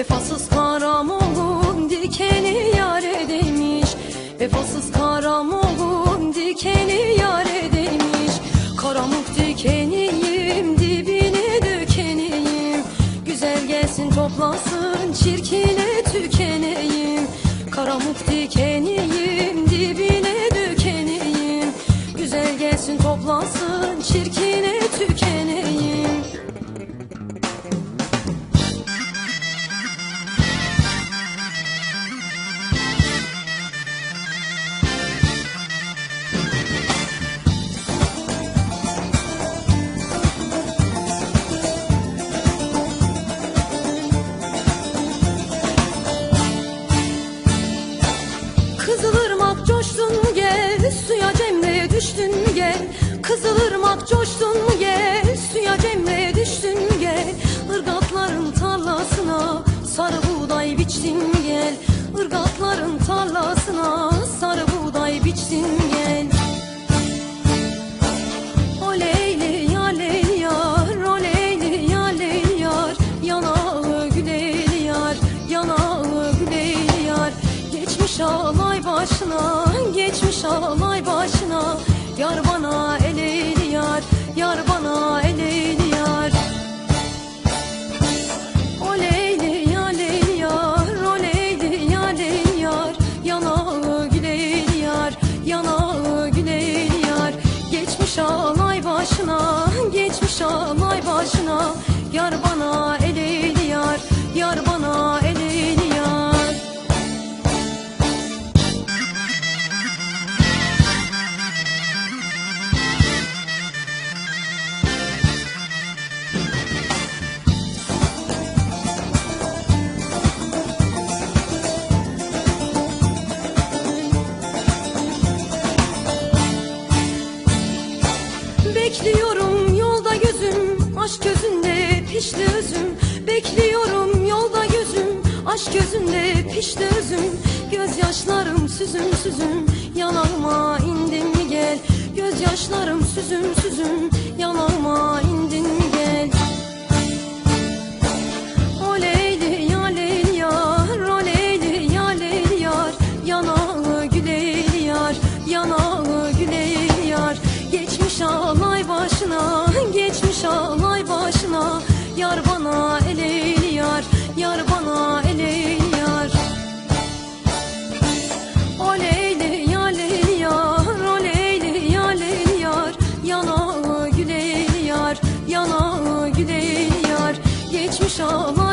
Vefasız karamolun dikeni yare demiş Vefasız karamolun dikeni yare demiş Karamuk dikeniyim dibine dökeneyim Güzel gelsin toplasın çirkine tükeneyim. Karamuk dikeniyim dibine dökeneyim Güzel gelsin toplasın çirkine Kızılırmak coştun gel. Suya cemre düştün gel. Irgatların tarlasına sarı buğday biçtin gel. Irgatların tarlasına sarı buğday biçtin gel. Oleyli ya leyli oleyli ya leyli Yanağı güleyli yanağı güleyli Geçmiş alay başına, geçmiş alay Yar pişti özüm Bekliyorum yolda gözüm Aşk gözünde pişti özüm Gözyaşlarım süzüm süzüm. Yanağıma indin mi gel? Gözyaşlarım süzüm süzüm. Yanağıma indin mi gel? Ya leyli ya leyli yar. Yanağı güleyli yanağı güleyli yar. Geçmiş alay başına, geçmiş alay Yar bana eleyli yar, yar bana eleyli yar. Oleyli ya leyli yar, oleyli ya leyli yar. Yanağı güleyli yar, yanağı güleyli yar. Geçmiş alay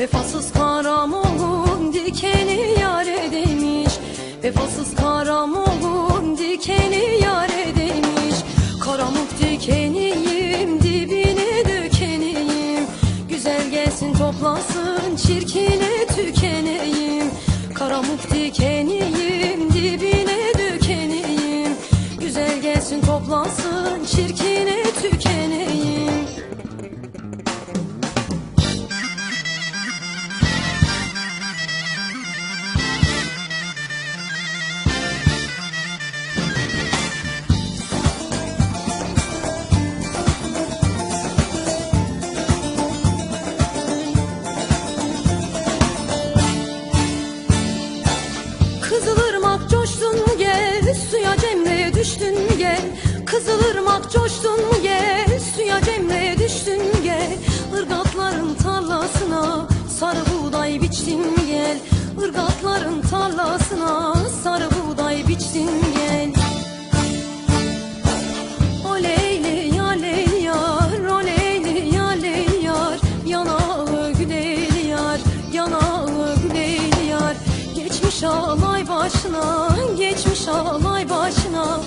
Vefasız karamoğlum dikeni yare demiş Vefasız karamoğlum dikeni yare demiş Karamuk dikeniyim dibine dökeneyim Güzel gelsin toplasın çirkine tükeneyim. Karamuk dikeniyim dibine dökeneyim Güzel gelsin toplansın çirkine tükeneyim. Kızılırmak coştun gel suya cemre düştün gel Kızılırmak coştun gel suya cemre düştün gel Irgatların tarlasına sarı buğday biçtin gel Irgatların tarlasına sarı buğday biçtin gel Oleyli ya leyli oleyli ya leyli yar Yanağı güleyli yar, Geçmiş alay başına, geçmiş alay başına